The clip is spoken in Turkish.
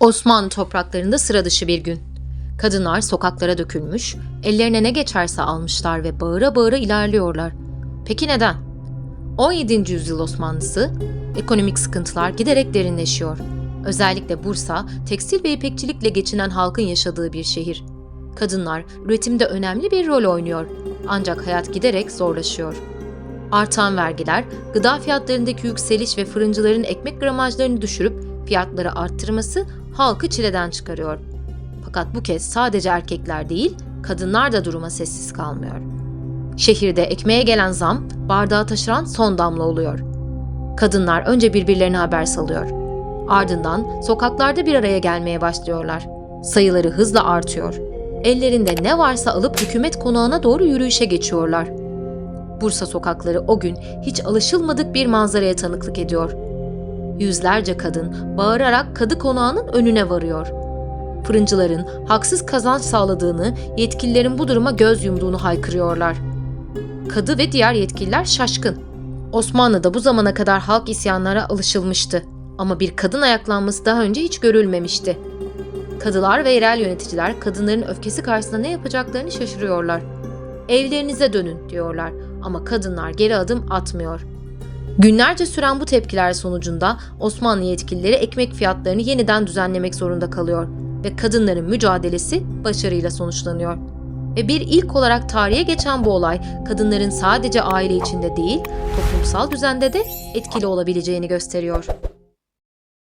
Osmanlı topraklarında sıra dışı bir gün. Kadınlar sokaklara dökülmüş, ellerine ne geçerse almışlar ve bağıra bağıra ilerliyorlar. Peki neden? 17. yüzyıl Osmanlısı, ekonomik sıkıntılar giderek derinleşiyor. Özellikle Bursa, tekstil ve ipekçilikle geçinen halkın yaşadığı bir şehir. Kadınlar üretimde önemli bir rol oynuyor. Ancak hayat giderek zorlaşıyor. Artan vergiler, gıda fiyatlarındaki yükseliş ve fırıncıların ekmek gramajlarını düşürüp fiyatları arttırması halkı çileden çıkarıyor. Fakat bu kez sadece erkekler değil, kadınlar da duruma sessiz kalmıyor. Şehirde ekmeğe gelen zam, bardağı taşıran son damla oluyor. Kadınlar önce birbirlerine haber salıyor. Ardından sokaklarda bir araya gelmeye başlıyorlar. Sayıları hızla artıyor. Ellerinde ne varsa alıp hükümet konağına doğru yürüyüşe geçiyorlar. Bursa sokakları o gün hiç alışılmadık bir manzaraya tanıklık ediyor. Yüzlerce kadın bağırarak kadı konağının önüne varıyor. Fırıncıların haksız kazanç sağladığını, yetkililerin bu duruma göz yumduğunu haykırıyorlar. Kadı ve diğer yetkililer şaşkın. Osmanlı'da bu zamana kadar halk isyanlara alışılmıştı ama bir kadın ayaklanması daha önce hiç görülmemişti. Kadılar ve yerel yöneticiler kadınların öfkesi karşısında ne yapacaklarını şaşırıyorlar. Evlerinize dönün diyorlar ama kadınlar geri adım atmıyor. Günlerce süren bu tepkiler sonucunda Osmanlı yetkilileri ekmek fiyatlarını yeniden düzenlemek zorunda kalıyor ve kadınların mücadelesi başarıyla sonuçlanıyor. Ve bir ilk olarak tarihe geçen bu olay kadınların sadece aile içinde değil, toplumsal düzende de etkili olabileceğini gösteriyor.